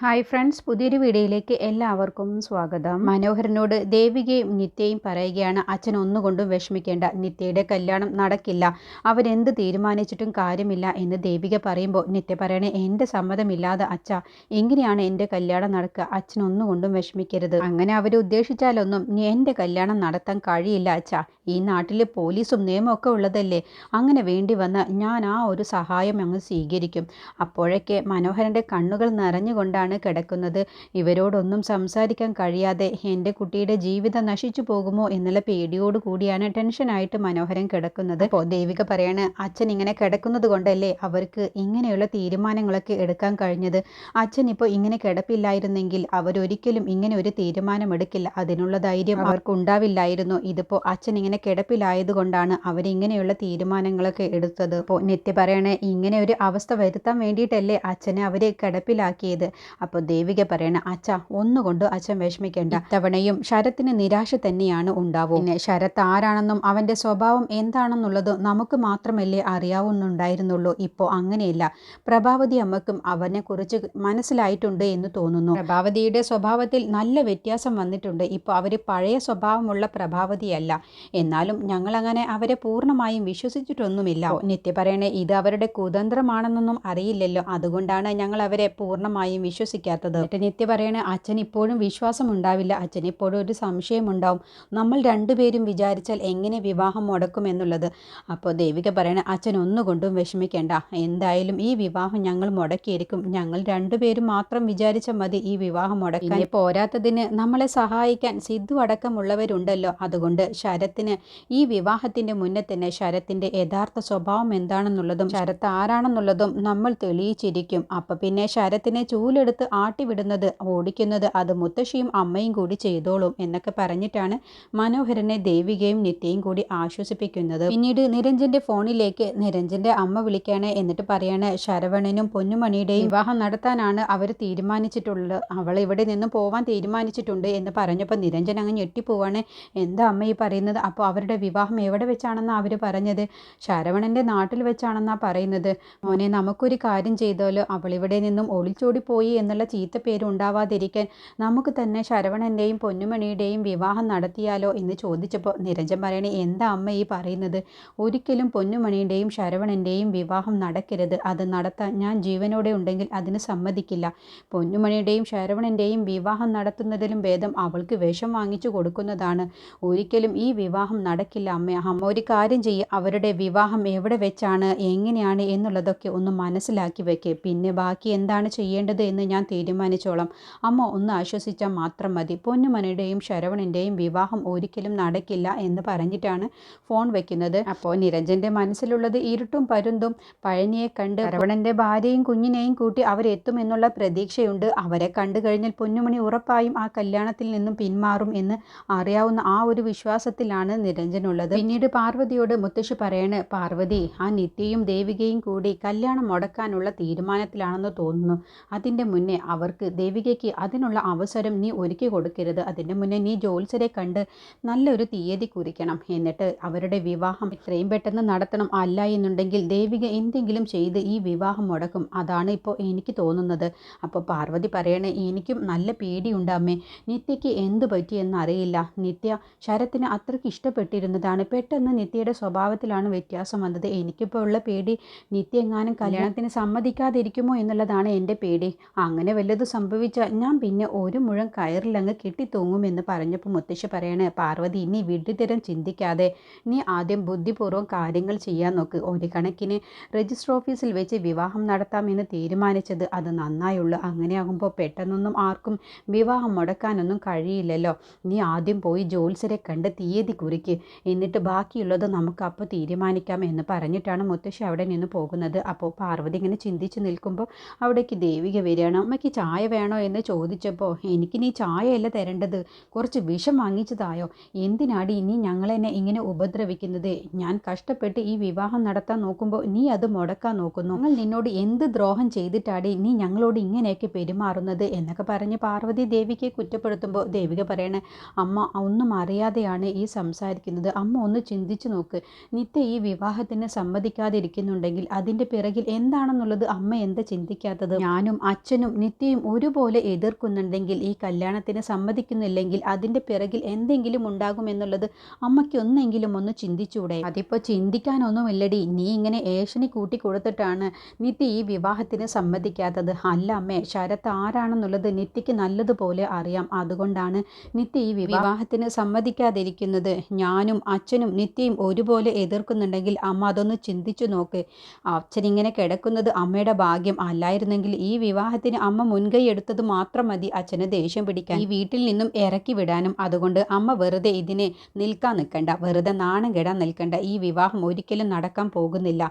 Hi friends പുതിയൊരു വീഡിയോയിലേക്ക് എല്ലാവർക്കും സ്വാഗതം. മനോഹരനോട് ദേവികയും നിത്യയും പറയുകയാണ് അച്ഛൻ ഒന്നുകൊണ്ടും വിഷമിക്കേണ്ട നിത്യയുടെ കല്യാണം നടക്കില്ല. അവരെന്ത് തീരുമാനിച്ചിട്ടും കാര്യമില്ല എന്ന് ദേവിക പറയുമ്പോൾ നിത്യ പറയണേ എന്റെ സമ്മതമില്ലാതെ അച്ഛ എങ്ങനെയാണ് എന്റെ കല്യാണം നടക്കുക? അച്ഛൻ ഒന്നുകൊണ്ടും വിഷമിക്കരുത്. അങ്ങനെ അവർ ഉദ്ദേശിച്ചാലൊന്നും എന്റെ കല്യാണം നടത്താൻ കഴിയില്ല അച്ഛ. ഈ നാട്ടിൽ പോലീസും നിയമമൊക്കെ ഉള്ളതല്ലേ? അങ്ങനെ വേണ്ടി വന്ന ഞാൻ ആ ഒരു സഹായം അങ്ങ് സ്വീകരിക്കും. അപ്പോഴൊക്കെ മനോഹരന്റെ കണ്ണുകൾ നിറഞ്ഞുകൊണ്ടാണ് ആണ് കിടക്കുന്നത്. ഇവരോടൊന്നും സംസാരിക്കാൻ കഴിയാതെ എന്റെ കുട്ടിയുടെ ജീവിതം നശിച്ചു പോകുമോ എന്നുള്ള പേടിയോട് കൂടിയാണ് ടെൻഷനായിട്ട് മനോഹരൻ കിടക്കുന്നത്. അപ്പോൾ ദേവിക പറയാണ് അച്ഛൻ ഇങ്ങനെ കിടക്കുന്നത് കൊണ്ടല്ലേ അവർക്ക് ഇങ്ങനെയുള്ള തീരുമാനങ്ങളൊക്കെ എടുക്കാൻ കഴിഞ്ഞത്? അച്ഛൻ ഇപ്പോൾ ഇങ്ങനെ കിടപ്പില്ലായിരുന്നെങ്കിൽ അവരൊരിക്കലും ഇങ്ങനെ ഒരു തീരുമാനം എടുക്കില്ല. അതിനുള്ള ധൈര്യം അവർക്ക് ഉണ്ടാവില്ലായിരുന്നു ഇതിപ്പോൾ അച്ഛൻ ഇങ്ങനെ കിടപ്പിലായതുകൊണ്ടാണ് അവരിങ്ങനെയുള്ള തീരുമാനങ്ങളൊക്കെ എടുത്തത്. അപ്പോൾ നിത്യ പറയണേ ഇങ്ങനെ ഒരു അവസ്ഥ വരുത്താൻ വേണ്ടിയിട്ടല്ലേ അച്ഛനെ അവരെ കിടപ്പിലാക്കിയത്? അപ്പോൾ ദേവിക പറയണ അച്ഛ ഒന്നുകൊണ്ട് അച്ഛൻ വിഷമിക്കേണ്ട. ഇത്തവണയും ശരത്തിന് നിരാശ തന്നെയാണ് ഉണ്ടാവും. പിന്നെ ശരത്ത് ആരാണെന്നും അവന്റെ സ്വഭാവം എന്താണെന്നുള്ളത് നമുക്ക് മാത്രമല്ലേ അറിയാവുന്നുണ്ടായിരുന്നുള്ളൂ. ഇപ്പോൾ അങ്ങനെയല്ല. പ്രഭാവതി അമ്മക്കും അവനെക്കുറിച്ച് മനസ്സിലായിട്ടുണ്ട് എന്ന് തോന്നുന്നു. പ്രഭാവതിയുടെ സ്വഭാവത്തിൽ നല്ല വ്യത്യാസം വന്നിട്ടുണ്ട്. ഇപ്പോൾ അവർ പഴയ സ്വഭാവമുള്ള പ്രഭാവതിയല്ല. എന്നാലും ഞങ്ങളങ്ങനെ അവരെ പൂർണമായും വിശ്വസിച്ചിട്ടൊന്നുമില്ല. നിത്യ പറയണേ ഇത് അവരുടെ കുതന്ത്രമാണെന്നൊന്നും അറിയില്ലല്ലോ. അതുകൊണ്ടാണ് ഞങ്ങൾ അവരെ പൂർണമായും വിശ്വസിക്കാത്തത്. എന്നിട്ട് നിത്യ പറയണേ അച്ഛൻ ഇപ്പോഴും വിശ്വാസം ഉണ്ടാവില്ല അച്ഛൻ ഇപ്പോഴും ഒരു സംശയമുണ്ടാവും. നമ്മൾ രണ്ടുപേരും വിചാരിച്ചാൽ എങ്ങനെ വിവാഹം മുടക്കും എന്നുള്ളത്. അപ്പോൾ ദേവിക പറയണ അച്ഛൻ ഒന്നുകൊണ്ടും വിഷമിക്കേണ്ട. എന്തായാലും ഈ വിവാഹം ഞങ്ങൾ മുടക്കിയിരിക്കും. ഞങ്ങൾ രണ്ടുപേരും മാത്രം വിചാരിച്ച മതി ഈ വിവാഹം മുടക്കാൻ. പോരാത്തതിന് നമ്മളെ സഹായിക്കാൻ സിദ്ധു അടക്കമുള്ളവരുണ്ടല്ലോ. അതുകൊണ്ട് ശരത്തിന് ഈ വിവാഹത്തിന്റെ മുന്നേ തന്നെ ശരത്തിന്റെ യഥാർത്ഥ സ്വഭാവം എന്താണെന്നുള്ളതും ശരത്ത് ആരാണെന്നുള്ളതും നമ്മൾ തെളിയിച്ചിരിക്കും. അപ്പൊ പിന്നെ ശരത്തിനെ ചൂലെടുത്ത് ആട്ടിവിടുന്നത് ഓടിക്കുന്നത് അത് മുത്തശ്ശിയും അമ്മയും കൂടി ചെയ്തോളും എന്നൊക്കെ പറഞ്ഞിട്ടാണ് മനോഹരനെ ദേവികയും നിത്യയും കൂടി ആശ്വസിപ്പിക്കുന്നത്. പിന്നീട് നിരഞ്ജന്റെ ഫോണിലേക്ക് നിരഞ്ജന്റെ അമ്മ വിളിക്കാണ് എന്നിട്ട് പറയാണ് ശരവണനും പൊന്നുമണിയുടെയും വിവാഹം നടത്താനാണ് അവർ തീരുമാനിച്ചിട്ടുള്ളത്. അവൾ ഇവിടെ നിന്ന് പോവാൻ തീരുമാനിച്ചിട്ടുണ്ട് എന്ന് പറഞ്ഞപ്പോൾ നിരഞ്ജൻ അങ്ങ് ഞെട്ടിപ്പോവാണ്. എന്താ അമ്മ ഈ പറയുന്നത്? അപ്പോൾ അവരുടെ വിവാഹം എവിടെ വെച്ചാണെന്നാണ് അവർ പറഞ്ഞത്? ശരവണന്റെ നാട്ടിൽ വെച്ചാണെന്നാണ് പറയുന്നത്? മോനെ നമുക്കൊരു കാര്യം ചെയ്താലോ? അവൾ ഇവിടെ നിന്നും ഒളിച്ചോടി പോയി എന്നുള്ള ചീത്ത പേര് ഉണ്ടാവാതിരിക്കാൻ നമുക്ക് തന്നെ ശരവണന്റെയും പൊന്നുമണിയുടെയും വിവാഹം നടത്തിയാലോ എന്ന് ചോദിച്ചപ്പോൾ നിരഞ്ജൻ പറയണേ എന്താ അമ്മ ഈ പറയുന്നത്? ഒരിക്കലും പൊന്നുമണിയുടെയും ശരവണന്റെയും വിവാഹം നടക്കരുത്. അത് നടത്താൻ ഞാൻ ജീവനോടെ ഉണ്ടെങ്കിൽ അതിന് സമ്മതിക്കില്ല. പൊന്നുമണിയുടെയും ശരവണന്റെയും വിവാഹം നടത്തുന്നതിലും ഭേദം അവൾക്ക് വിഷം വാങ്ങിച്ചു കൊടുക്കുന്നതാണ്. ഒരിക്കലും ഈ വിവാഹം നടക്കില്ല അമ്മ. അമ്മ ഒരു കാര്യം ചെയ്യുക അവരുടെ വിവാഹം എവിടെ വെച്ചാണ്? എങ്ങനെയാണ്? എന്നുള്ളതൊക്കെ ഒന്ന് മനസ്സിലാക്കി വെക്കേ. പിന്നെ ബാക്കി എന്താണ് ചെയ്യേണ്ടത് എന്ന് ഞാൻ തീരുമാനിച്ചോളാം. അമ്മ ഒന്ന് ആശ്വസിച്ചാൽ മാത്രം മതി. പൊന്നുമണിയുടെയും ശരവണിന്റെയും വിവാഹം ഒരിക്കലും നടക്കില്ല എന്ന് പറഞ്ഞിട്ടാണ് ഫോൺ വയ്ക്കുന്നത് അപ്പോൾ നിരഞ്ജന്റെ മനസ്സിലുള്ളത് ഇരുട്ടും പരുന്തും പഴനിയെ കണ്ട് ശരവണന്റെ ഭാര്യയും കുഞ്ഞിനെയും കൂട്ടി അവരെത്തുമെന്നുള്ള പ്രതീക്ഷയുണ്ട്. അവരെ കണ്ടു കഴിഞ്ഞാൽ പൊന്നുമണി ഉറപ്പായും ആ കല്യാണത്തിൽ നിന്നും പിന്മാറും എന്ന് അറിയാവുന്ന ആ ഒരു വിശ്വാസത്തിലാണ് നിരഞ്ജനുള്ളത്. പിന്നീട് പാർവതിയോട് മുത്തശ്ശി പറയണ് പാർവതി ആ നിത്യയും ദേവികയും കൂടി കല്യാണം മുടക്കാനുള്ള തീരുമാനത്തിലാണെന്ന് തോന്നുന്നു. അതിന്റെ മുന്നേ അവർക്ക് ദേവികയ്ക്ക് അതിനുള്ള അവസരം നീ ഒരുക്കി കൊടുക്കരുത്. അതിന്റെ മുന്നേ നീ ജോത്സരെ കണ്ട് നല്ലൊരു തീയതി കുറിക്കണം. എന്നിട്ട് അവരുടെ വിവാഹം എത്രയും പെട്ടെന്ന് നടത്തണം അല്ല എന്നുണ്ടെങ്കിൽ ദേവിക എന്തെങ്കിലും ചെയ്ത് ഈ വിവാഹം മുടക്കും. അതാണ് ഇപ്പോൾ എനിക്ക് തോന്നുന്നത്. അപ്പോൾ പാർവതി പറയണേ എനിക്കും നല്ല പേടിയുണ്ട് അമ്മേ. നിത്യയ്ക്ക് എന്ത് പറ്റിയെന്ന് അറിയില്ല നിത്യ ശരത്തിന് അത്രയ്ക്ക് ഇഷ്ടപ്പെട്ടിരുന്നതാണ്. പെട്ടെന്ന് നിത്യയുടെ സ്വഭാവത്തിലാണ് വ്യത്യാസം വന്നത്. എനിക്കിപ്പോൾ ഉള്ള പേടി നിത്യ എങ്ങാനും കല്യാണത്തിന് സമ്മതിക്കാതിരിക്കുമോ എന്നുള്ളതാണ് എന്റെ പേടി. അങ്ങനെ വല്ലത് സംഭവിച്ചാൽ ഞാൻ പിന്നെ ഒരു മുഴം കയറിലങ്ങ് കെട്ടിത്തൂങ്ങുമെന്ന് പറഞ്ഞപ്പോൾ മുത്തശ്ശി പറയണേ പാർവതി ഇനി വിഡ്ഢിത്തരം ചിന്തിക്കാതെ നീ ആദ്യം ബുദ്ധിപൂർവം കാര്യങ്ങൾ ചെയ്യാൻ നോക്ക്. ഒരു കണക്കിന് രജിസ്റ്റർ ഓഫീസിൽ വെച്ച് വിവാഹം നടത്താമെന്ന് തീരുമാനിച്ചത് അത് നന്നായുള്ളൂ. അങ്ങനെയാകുമ്പോൾ പെട്ടെന്നൊന്നും ആർക്കും വിവാഹം മുടക്കാനൊന്നും കഴിയില്ലല്ലോ. നീ ആദ്യം പോയി ജോത്സരെ കണ്ട് തീയതി കുറിക്ക്. എന്നിട്ട് ബാക്കിയുള്ളത് നമുക്ക് അപ്പോൾ തീരുമാനിക്കാം എന്ന് പറഞ്ഞിട്ടാണ് മുത്തശ്ശി അവിടെ നിന്ന് പോകുന്നത്. അപ്പോൾ പാർവതി ഇങ്ങനെ ചിന്തിച്ച് നിൽക്കുമ്പോൾ അവിടേക്ക് ദേവിക വരികയാണ്. അമ്മയ്ക്ക് ചായ വേണോ എന്ന് ചോദിച്ചപ്പോൾ എനിക്ക് നീ ചായയല്ല തരേണ്ടത്. കുറച്ച് വിഷം വാങ്ങിച്ചതായോ? എന്തിനാടി ഇനി ഞങ്ങളെന്നെ ഇങ്ങനെ ഉപദ്രവിക്കുന്നത്? ഞാൻ കഷ്ടപ്പെട്ട് ഈ വിവാഹം നടത്താൻ നോക്കുമ്പോൾ നീ അത് മുടക്കാൻ നോക്കുന്നു. ഞങ്ങൾ നിന്നോട് എന്ത് ദ്രോഹം ചെയ്തിട്ടാടി നീ ഞങ്ങളോട് ഇങ്ങനെയൊക്കെ പെരുമാറുന്നത്? എന്നൊക്കെ പറഞ്ഞ് പാർവതി ദേവിക്ക് കുറ്റപ്പെടുത്തുമ്പോൾ ദേവിക പറയണേ അമ്മ ഒന്നും അറിയാതെയാണ് ഈ സംസാരിക്കുന്നത്. അമ്മ ഒന്ന് ചിന്തിച്ചു നോക്ക്. നിത്യ ഈ വിവാഹത്തിന് സമ്മതിക്കാതിരിക്കുന്നുണ്ടെങ്കിൽ അതിന്റെ പിറകിൽ എന്താണെന്നുള്ളത് അമ്മ എന്താ ചിന്തിക്കാത്തത്? ഞാനും അച്ഛനും അച്ഛനും നിത്യയും ഒരുപോലെ എതിർക്കുന്നുണ്ടെങ്കിൽ ഈ കല്യാണത്തിന് സമ്മതിക്കുന്നില്ലെങ്കിൽ അതിന്റെ പിറകിൽ എന്തെങ്കിലും ഉണ്ടാകുമെന്നുള്ളത് അമ്മയ്ക്ക് ഒന്നെങ്കിലും ഒന്ന് ചിന്തിച്ചൂടെ? അതിപ്പോൾ ചിന്തിക്കാനൊന്നുമില്ലടി. നീ ഇങ്ങനെ ഏഷണി കൂട്ടി കൊടുത്തിട്ടാണ് നിത്യ ഈ വിവാഹത്തിന് സമ്മതിക്കാത്തത്. അല്ല അമ്മേ ശരത്ത് ആരാണെന്നുള്ളത് നിത്യയ്ക്ക് നല്ലതുപോലെ അറിയാം. അതുകൊണ്ടാണ് നിത്യ ഈ വിവാഹത്തിന് സമ്മതിക്കാതിരിക്കുന്നത്. ഞാനും അച്ഛനും നിത്യയും ഒരുപോലെ എതിർക്കുന്നുണ്ടെങ്കിൽ അമ്മ അതൊന്ന് ചിന്തിച്ചു നോക്ക്. അച്ഛൻ ഇങ്ങനെ കിടക്കുന്നത് അമ്മയുടെ ഭാഗ്യം അല്ലായിരുന്നെങ്കിൽ ഈ വിവാഹത്തിന് അമ്മ മുൻകൈ എടുത്തത് മാത്രം മതി അച്ഛന് ദേഷ്യം പിടിക്കാൻ. ഈ വീട്ടിൽ നിന്നും ഇറക്കി വിടാനും അതുകൊണ്ട് അമ്മ വെറുതെ ഇതിനെ നിൽക്കാൻ നിൽക്കണ്ട. വെറുതെ നാണം കെടാൻ നിൽക്കണ്ട. ഈ വിവാഹം ഒരിക്കലും നടക്കാൻ പോകുന്നില്ല.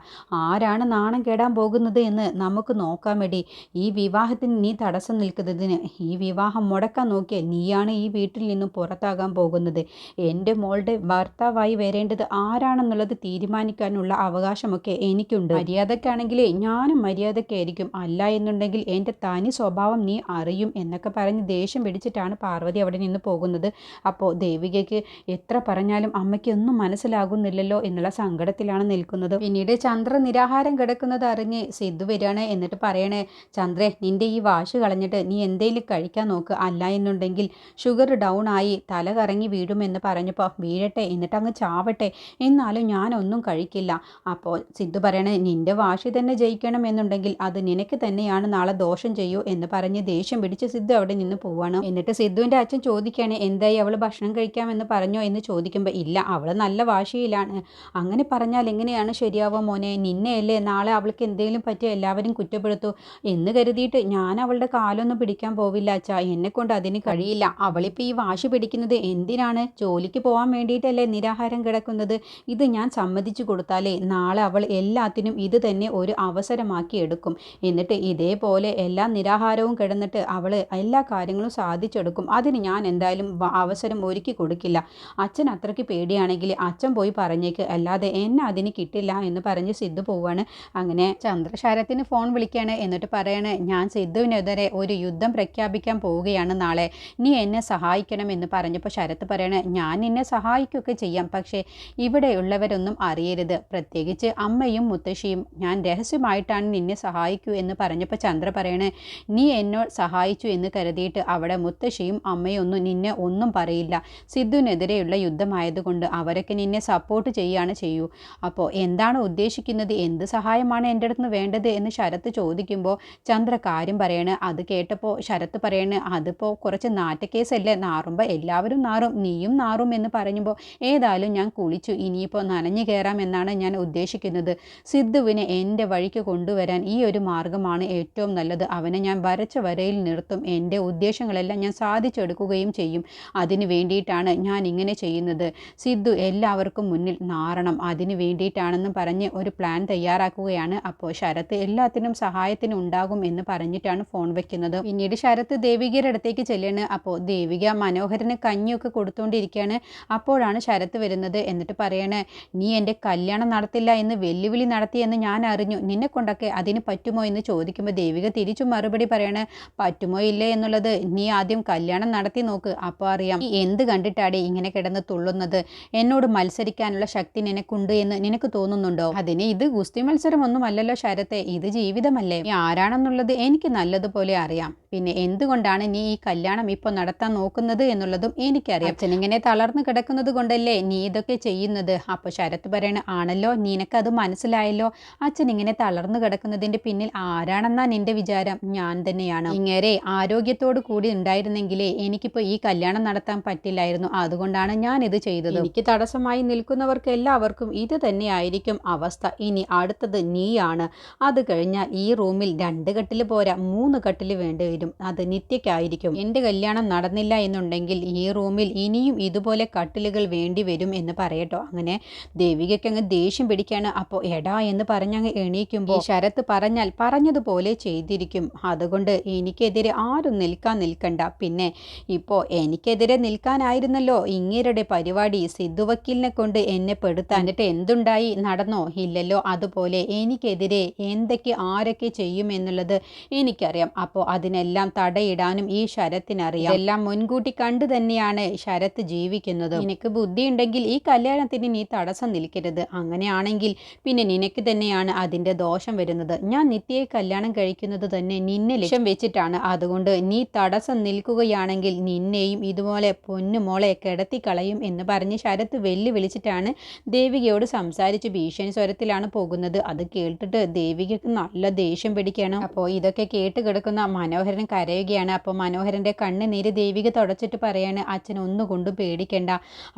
ആരാണ് നാണം കെടാൻ പോകുന്നത് എന്ന് നമുക്ക് നോക്കാൻ വേണ്ടി ഈ വിവാഹത്തിന് നീ തടസ്സം നിൽക്കുന്നതിന് ഈ വിവാഹം മുടക്കാൻ നോക്കിയാൽ നീയാണ് ഈ വീട്ടിൽ നിന്നും പുറത്താകാൻ പോകുന്നത്. എന്റെ മോളുടെ ഭർത്താവായി വരേണ്ടത് ആരാണെന്നുള്ളത് തീരുമാനിക്കാനുള്ള അവകാശമൊക്കെ എനിക്കുണ്ട്. മര്യാദക്കാണെങ്കിലേ ഞാനും മര്യാദക്കായിരിക്കും. അല്ല എന്നുണ്ടെങ്കിൽ എന്റെ തനി സ്വഭാവം നീ അറിയും എന്നൊക്കെ പറഞ്ഞ് ദേഷ്യം പിടിച്ചിട്ടാണ് പാർവതി അവിടെ നിന്ന് പോകുന്നത്. അപ്പോൾ ദേവികയ്ക്ക് എത്ര പറഞ്ഞാലും അമ്മയ്ക്ക് ഒന്നും മനസ്സിലാകുന്നില്ലല്ലോ എന്നുള്ള സങ്കടത്തിലാണ് നിൽക്കുന്നത്. പിന്നീട് ചന്ദ്ര നിരാഹാരം കിടക്കുന്നത് അറിഞ്ഞ് സിദ്ധു വരികയാണ്. എന്നിട്ട് പറയണേ ചന്ദ്രേ നിന്റെ ഈ വാശ് കളഞ്ഞിട്ട് നീ എന്തേലും കഴിക്കാൻ നോക്ക്. അല്ല എന്നുണ്ടെങ്കിൽ ഷുഗർ ഡൗൺ ആയി തല കറങ്ങി വീഴുമെന്ന് പറഞ്ഞപ്പോൾ വീഴട്ടെ എന്നിട്ട് അങ്ങ് ചാവട്ടെ. എന്നാലും ഞാനൊന്നും കഴിക്കില്ല. അപ്പോൾ സിദ്ധു പറയണേ നിന്റെ വാശി തന്നെ ജയിക്കണം എന്നുണ്ടെങ്കിൽ അത് നിനക്ക് തന്നെയാണ്. നാളെ ദോഷം ചെയ്യൂ എന്ന് പറഞ്ഞ് ദേഷ്യം പിടിച്ച് സിദ്ധു അവിടെ നിന്ന് പോവാണ്. എന്നിട്ട് സിദ്ധുവിന്റെ അച്ഛൻ ചോദിക്കുകയാണ് എന്തായി അവൾ ഭക്ഷണം കഴിക്കാമെന്ന് പറഞ്ഞോ? എന്ന് ചോദിക്കുമ്പോൾ ഇല്ല അവൾ നല്ല വാശിയിലാണ്. അങ്ങനെ പറഞ്ഞാൽ എങ്ങനെയാണ് ശരിയാവോ മോനെ? നിന്നെയല്ലേ നാളെ അവൾക്ക് എന്തെങ്കിലും പറ്റിയ എല്ലാവരും കുറ്റപ്പെടുത്തു? എന്ന് കരുതിയിട്ട് ഞാൻ അവളുടെ കാലൊന്നും പിടിക്കാൻ പോവില്ല അച്ഛാ. എന്നെ കൊണ്ട് അതിന് കഴിയില്ല. അവളിപ്പോൾ ഈ വാശി പിടിക്കുന്നത് എന്തിനാണ്? ജോലിക്ക് പോകാൻ വേണ്ടിയിട്ടല്ലേ നിരാഹാരം കിടക്കുന്നത്? ഇത് ഞാൻ സമ്മതിച്ചു കൊടുത്താലേ നാളെ അവൾ എല്ലാത്തിനും ഇത് തന്നെ ഒരു അവസരമാക്കി എടുക്കും. എന്നിട്ട് ഇതേപോലെ എല്ലാ നിരാഹാരവും കിടന്നിട്ട് അവൾ എല്ലാ കാര്യങ്ങളും സാധിച്ചെടുക്കും. അതിന് ഞാൻ എന്തായാലും അവസരം ഒരുക്കി കൊടുക്കില്ല. അച്ഛൻ അത്രയ്ക്ക് പേടിയാണെങ്കിൽ അച്ഛൻ പോയി പറഞ്ഞേക്ക്. അല്ലാതെ എന്നെ അതിന് കിട്ടില്ല എന്ന് പറഞ്ഞ് സിദ്ധു പോവാണ്. അങ്ങനെ ചന്ദ്രശാരത്തിന് ഫോൺ വിളിക്കുകയാണ് എന്നിട്ട് പറയാണ് ഞാൻ സിദ്ധുവിനെതിരെ ഒരു യുദ്ധം പ്രഖ്യാപിക്കാൻ പോവുകയാണ് നാളെ. നീ എന്നെ സഹായിക്കണം എന്ന് പറഞ്ഞപ്പോൾ ശരത്ത് പറയണേ ഞാൻ നിന്നെ സഹായിക്കുകയൊക്കെ ചെയ്യാം. പക്ഷേ ഇവിടെയുള്ളവരൊന്നും അറിയരുത്. പ്രത്യേകിച്ച് അമ്മയും മുത്തശ്ശിയും. ഞാൻ രഹസ്യമായിട്ടാണ് നിന്നെ സഹായിക്കൂ എന്ന് പറഞ്ഞപ്പോൾ ചന്ദ്ര പറയണേ നീ എന്നോട് സഹായിച്ചു എന്ന് കരുതിയിട്ട് അവിടെ മുത്തശ്ശിയും അമ്മയൊന്നും നിന്നെ ഒന്നും പറയില്ല. സിദ്ധുവിനെതിരെയുള്ള യുദ്ധമായതുകൊണ്ട് അവരൊക്കെ നിന്നെ സപ്പോർട്ട് ചെയ്യുകയാണ് ചെയ്യൂ. അപ്പോൾ എന്താണ് ഉദ്ദേശിക്കുന്നത്? എന്ത് സഹായമാണ് എന്റെ അടുത്ത് വേണ്ടത്? എന്ന് ശരത്ത് ചോദിക്കുമ്പോൾ ചന്ദ്ര കാര്യം പറയണ്. അത് കേട്ടപ്പോൾ ശരത്ത് പറയണ് അതിപ്പോൾ കുറച്ച് നാറ്റക്കേസല്ലേ? നാറുമ്പോൾ എല്ലാവരും നാറും നീയും നാറും എന്ന് പറയുമ്പോൾ ഏതായാലും ഞാൻ കുളിച്ചു. ഇനിയിപ്പോൾ നനഞ്ഞു കയറാം എന്നാണ് ഞാൻ ഉദ്ദേശിക്കുന്നത്. സിദ്ധുവിനെ എന്റെ വഴിക്ക് കൊണ്ടുവരാൻ ഈ ഒരു മാർഗമാണ് ഏറ്റവും നല്ലത്. അവനെ ഞാൻ വരച്ച വരയിൽ നിർത്തും. എന്റെ ഉദ്ദേശങ്ങളെല്ലാം ഞാൻ സാധിച്ചെടുക്കുകയും ചെയ്യും. അതിന് വേണ്ടിയിട്ടാണ് ഞാൻ ഇങ്ങനെ ചെയ്യുന്നത്. സിദ്ധു എല്ലാവർക്കും മുന്നിൽ നാറണം. അതിന് വേണ്ടിയിട്ടാണെന്ന് പറഞ്ഞ് ഒരു പ്ലാൻ തയ്യാറാക്കുകയാണ്. അപ്പോൾ ശരത്ത് എല്ലാത്തിനും സഹായത്തിന് ഉണ്ടാകും എന്ന് പറഞ്ഞിട്ടാണ് ഫോൺ വെക്കുന്നത്. പിന്നീട് ശരത്ത് ദേവികയുടെ അടുത്തേക്ക് ചെല്ലുകയാണ് അപ്പോൾ ദേവിക മനോഹരന് കഞ്ഞിയൊക്കെ കൊടുത്തുകൊണ്ടിരിക്കുകയാണ് അപ്പോഴാണ് ശരത്ത് വരുന്നത് എന്നിട്ട് പറയണേ നീ എന്റെ കല്യാണം നടത്തില്ല എന്ന് വെല്ലുവിളി നടത്തിയെന്ന് ഞാൻ അറിഞ്ഞു. നിന്നെ കൊണ്ടൊക്കെ അതിന് പറ്റുമോ എന്ന് ചോദിക്കുമ്പോൾ ദേവിക തിരിച്ചു മറുപടി പറയണേ? പറ്റുമോ ഇല്ലേ എന്നുള്ളത്? നീ ആദ്യം കല്യാണം നടത്തി നോക്ക്. അപ്പോൾ അറിയാം. നീ എന്ത് കണ്ടിട്ടാടേ ഇങ്ങനെ കിടന്ന് തുള്ളുന്നത്? എന്നോട് മത്സരിക്കാനുള്ള ശക്തി നിനക്കുണ്ട് എന്ന് നിനക്ക് തോന്നുന്നുണ്ടോ? അതിന് ഇത് ഗുസ്തി മത്സരം ഒന്നുമല്ലല്ലോ ശരത്തെ. ഇത് ജീവിതമല്ലേ? നീ ആരാണെന്നുള്ളത് എനിക്ക് നല്ലതുപോലെ അറിയാം. പിന്നെ എന്തുകൊണ്ടാണ് നീ ഈ കല്യാണം ഇപ്പോൾ നടത്താൻ നോക്കുന്നത് എന്നുള്ളതും എനിക്കറിയാം. അച്ഛൻ ഇങ്ങനെ തളർന്നു കിടക്കുന്നത് കൊണ്ടല്ലേ നീ ഇതൊക്കെ ചെയ്യുന്നത്? അപ്പോൾ ശരത്ത് പറയണ ആണല്ലോ നിനക്കത് മനസ്സിലായല്ലോ. അച്ഛൻ ഇങ്ങനെ തളർന്നു കിടക്കുന്നതിന്റെ പിന്നിൽ ആരാണെന്നാ നിന്റെ വിചാരം? ഞാൻ തന്നെയാണ്. ഇങ്ങനെ ആരോഗ്യത്തോടു കൂടി ഉണ്ടായിരുന്നെങ്കിലേ എനിക്കിപ്പോൾ ഈ കല്യാണം നടത്താൻ പറ്റില്ലായിരുന്നു. അതുകൊണ്ടാണ് ഞാൻ ഇത് ചെയ്തത്. എനിക്ക് തടസ്സമായി നിൽക്കുന്നവർക്ക് എല്ലാവർക്കും ഇത് തന്നെയായിരിക്കും അവസ്ഥ. ഇനി അടുത്തത് നീയാണ്. അത് കഴിഞ്ഞാൽ ഈ റൂമിൽ രണ്ട് കട്ടിൽ പോരാ മൂന്ന് കട്ടിൽ വേണ്ടി വരും. അത് നിത്യക്കായിരിക്കും എന്റെ കല്യാണം നടന്നില്ല എന്നുണ്ടെങ്കിൽ ഈ റൂമിൽ ഇനിയും ഇതുപോലെ കട്ടിലുകൾ വേണ്ടി വരും എന്ന് പറയട്ടോ. അങ്ങനെ ദേവികയ്ക്ക് അങ്ങ് ദേഷ്യം പിടിക്കാണ്. അപ്പോ എടാ എന്ന് പറഞ്ഞങ്ങ് എണീക്കുമ്പോൾ ശരത്ത് പറഞ്ഞാൽ പറഞ്ഞതുപോലെ ചെയ്തിരിക്കും. അതുകൊണ്ട് എനിക്കെതിരെ ആരും നിൽക്കാൻ നിൽക്കണ്ട. പിന്നെ ഇപ്പോൾ എനിക്കെതിരെ നിൽക്കാനായിരുന്നല്ലോ ഇങ്ങേരുടെ പരിപാടി. സിദ്ധു വക്കീലിനെ കൊണ്ട് എന്നെ പെടുത്താൻ എന്നിട്ട് എന്തുണ്ടായി? നടന്നോ? ഇല്ലല്ലോ. അതുപോലെ എനിക്കെതിരെ എന്തൊക്കെ ആരൊക്കെ ചെയ്യുമെന്നുള്ളത് എനിക്കറിയാം. അപ്പോൾ അതിനെല്ലാം തടയിടാനും ഈ ശരത്തിനറിയാം. എല്ലാം മുൻകൂട്ടി കണ്ടു തന്നെയാണ് ശരത്ത് ജീവിക്കുന്നത്. നിനക്ക് ബുദ്ധിയുണ്ടെങ്കിൽ ഈ കല്യാണത്തിന് നീ തടസ്സം നിൽക്കരുത്. അങ്ങനെയാണെങ്കിൽ പിന്നെ നിനക്ക് തന്നെയാണ് അതിന്റെ ദോഷം വരുന്നത്. ഞാൻ നിത്യയെ കല്യാണം കഴിക്കുന്നത് തന്നെ നിന്നെ ലക്ഷ്യം വെച്ചിട്ടാണ്. അതുകൊണ്ട് നീ തടസ്സം നിൽക്കുകയാണെങ്കിൽ നിന്നെയും ഇതുപോലെ പൊന്നുമോളെ കിടത്തിക്കളയും എന്ന് പറഞ്ഞ് ശരത്ത് വെല്ലുവിളിച്ചിട്ടാണ് ദേവികയോട് സംസാരിച്ച് ഭീഷണി സ്വരത്തിലാണ് പോകുന്നത്. അത് കേട്ടിട്ട് ദേവികയ്ക്ക് നല്ല ദേഷ്യം പിടിക്കണം. അപ്പോൾ ഇതൊക്കെ കേട്ട് കിടക്കുന്ന മനോഹരൻ കരയുകയാണ്. അപ്പോൾ മനോഹരന്റെ കണ്ണുനീര് ദേവിക തുടച്ചിട്ട് പറയാണ് അച്ഛൻ ഒന്നുകൊണ്ടും പേടിക്കേണ്ട.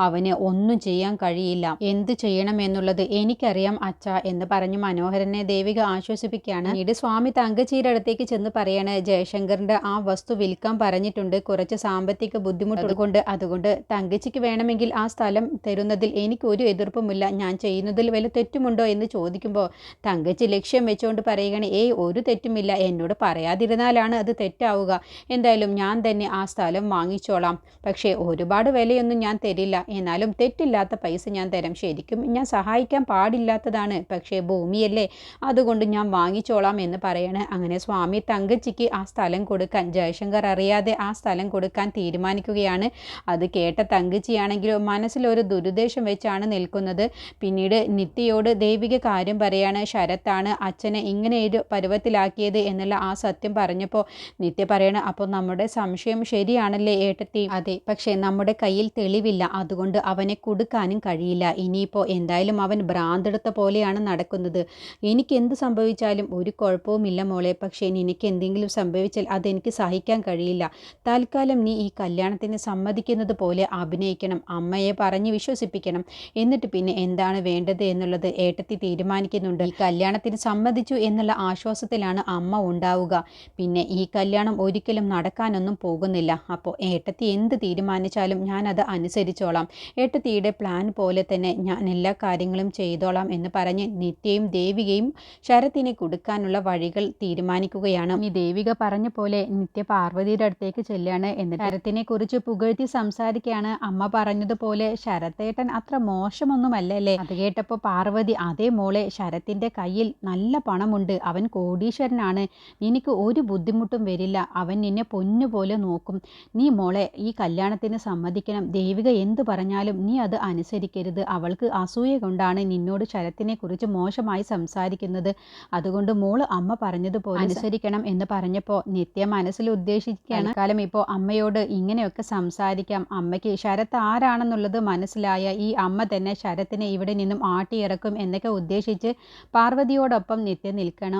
അവന് ഒന്നും ചെയ്യാൻ കഴിയില്ല. എന്ത് ചെയ്യണം എന്നുള്ളത് എനിക്കറിയാം അച്ഛ എന്ന് പറഞ്ഞു മനോഹരനെ ദേവിക ആശ്വസിപ്പിക്കുകയാണ്. പിന്നീട് സ്വാമി തങ്കച്ചീരടുത്തേക്ക് അടുത്തേക്ക് ചെന്ന് പറയാണ് ജയശങ്കറിന്റെ ആ വസ്തു വിൽക്കാൻ പറഞ്ഞിട്ടുണ്ട്. കുറച്ച് സാമ്പത്തിക ബുദ്ധിമുട്ടുകൊണ്ട് അതുകൊണ്ട് തങ്കച്ചിക്ക് വേണമെങ്കിൽ ആ സ്ഥലം തരുന്നതിൽ എനിക്ക് ഒരു എതിർപ്പുമില്ല. ഞാൻ ചെയ്യുന്നതിൽ വല്ല തെറ്റുമുണ്ടോ എന്ന് ചോദിക്കുമ്പോൾ തങ്കച്ചി ലക്ഷ്യം വെച്ചുകൊണ്ട് പറയുകയാണ് ഏയ് ഒരു തെറ്റുമില്ല. എന്നോട് പറയാതിരുന്നാലാണ് അത് തെറ്റാവുക. എന്തായാലും ഞാൻ തന്നെ ആ സ്ഥലം വാങ്ങിച്ചോളാം. പക്ഷേ ഒരുപാട് വിലയൊന്നും ഞാൻ തരില്ല. എന്നാലും തെറ്റില്ലാത്ത പൈസ ഞാൻ തരാം. ശരിക്കും ഞാൻ സഹായിക്കാൻ പാടില്ലാത്തതാണ്. പക്ഷേ ഭൂമിയല്ലേ. അതുകൊണ്ട് ഞാൻ വാങ്ങിച്ചോളാം എന്ന് പറയണേ. അങ്ങനെ സ്വാമി തങ്കച്ചിക്ക് ആ സ്ഥലം കൊടുക്കാൻ ജയശങ്കർ അറിയാതെ ആ സ്ഥലം കൊടുക്കാൻ തീരുമാനിക്കുകയാണ്. അത് കേട്ട തങ്കച്ചിയാണെങ്കിലും മനസ്സിലൊരു ദുരുദ്ദേശം വെച്ചാണ് നിൽക്കുന്നത്. പിന്നീട് നിത്യയോട് ദൈവിക കാര്യം പറയാണ്. ശരത്താണ് അച്ഛനെ ഇങ്ങനെ ഒരു പരുവത്തിലാക്കിയത് എന്നുള്ള ആ സത്യം പറഞ്ഞപ്പോൾ നിത്യ പറയണ അപ്പോൾ നമ്മുടെ സംശയം ശരിയാണല്ലേ ഏട്ടത്തി? അതെ പക്ഷേ നമ്മുടെ കയ്യിൽ തെളിവില്ല. അതുകൊണ്ട് അവനെ കൊടുക്കാനും കഴിയില്ല. ഇനിയിപ്പോൾ എന്തായാലും അവൻ ഭ്രാന്തെടുത്ത പോലെയാണ് നടക്കുന്നത്. എനിക്ക് എന്ത് സംഭവിച്ചാലും ഒരു കുഴപ്പവുമില്ല മോളെ. പക്ഷേ നിനക്ക് എന്തെങ്കിലും സംഭവിച്ചാൽ അതെനിക്ക് സഹിക്കാൻ കഴിയില്ല. തൽക്കാലം നീ ഈ കല്യാണത്തിന് സമ്മതിക്കുന്നത് പോലെ അഭിനയിക്കണം അമ്മയെ പറഞ്ഞ് വിശ്വസിപ്പിക്കണം. എന്നിട്ട് പിന്നെ എന്താണ് വേണ്ടത് എന്നുള്ളത് ഏട്ടത്തി തീരുമാനിക്കുന്നുണ്ട്. ഈ കല്യാണത്തിന് സമ്മതിച്ചു എന്നുള്ള ആശ്വാസത്തിലാണ് അമ്മ ഉണ്ടാവുക. പിന്നെ ഈ കല്യാണം ഒരിക്കലും നടക്കാനൊന്നും പോകുന്നില്ല. അപ്പോൾ ഏട്ടത്തി എന്ത് തീരുമാനിച്ചാലും ഞാനത് അനുസരിച്ചോളാം. ഏട്ടത്തിയുടെ പ്ലാൻ പോലെ തന്നെ ഞാൻ എല്ലാ കാര്യങ്ങളും ചെയ്തോളാം എന്ന് പറഞ്ഞ് നിത്യയും ദേവികയും ശരത്തിനെ കൊടുക്കാനുള്ള വഴികൾ തീരുമാനിക്കുകയാണ്. ഈ ദേവിക പറഞ്ഞ പോലെ നിത്യ പാർവതിയുടെ അടുത്തേക്ക് ചെല്ലുകയാണ് എന്നിട്ട് ശരത്തിനെ കുറിച്ച് പുകഴ്ത്തി സംസാരിക്കുകയാണ് അമ്മ പറഞ്ഞതുപോലെ ശരത്തേട്ടൻ അത്ര മോശമൊന്നുമല്ലല്ലേ അത് കേട്ടപ്പോൾ പാർവതി അതേ മോളെ ശരത്തിന്റെ കയ്യിൽ നല്ല പണമുണ്ട്. അവൻ കോടീശ്വരനാണ്. നിനക്ക് ഒരു ബുദ്ധിമുട്ടും വരില്ല. അവൻ നിന്നെ പൊന്നുപോലെ നോക്കും. നീ മോളെ ഈ കല്യാണത്തിന് സമ്മതിക്കണം. ദേവിക എന്തു പറഞ്ഞാലും നീ അത് അനുസരിക്കരുത്. അവൾക്ക് അസൂയ കൊണ്ടാണ് നിന്നോട് ശരത്തിനെ കുറിച്ച് മോശമായി സംസാരിക്കുന്നത്. അതുകൊണ്ട് മോൾ അമ്മ പറഞ്ഞതുപോലെ അനുസരിക്കണം. എന്ന് പറഞ്ഞപ്പോൾ നിത്യ മനസ്സിൽ ഉദ്ദേശിക്കുകയാണ്. കാലം ഇപ്പോ അമ്മയോട് ഇങ്ങനെയൊക്കെ സംസാരിക്കാം. അമ്മയ്ക്ക് ശരത്ത് ആരാണെന്നുള്ളത് മനസ്സിലായ ഈ അമ്മ തന്നെ ശരത്തിനെ ഇവിടെ നിന്നും ആട്ടിയിറക്കും എന്നൊക്കെ ഉദ്ദേശിച്ച് പാർവതിയോടൊപ്പം നിത്യ നിൽക്കണം.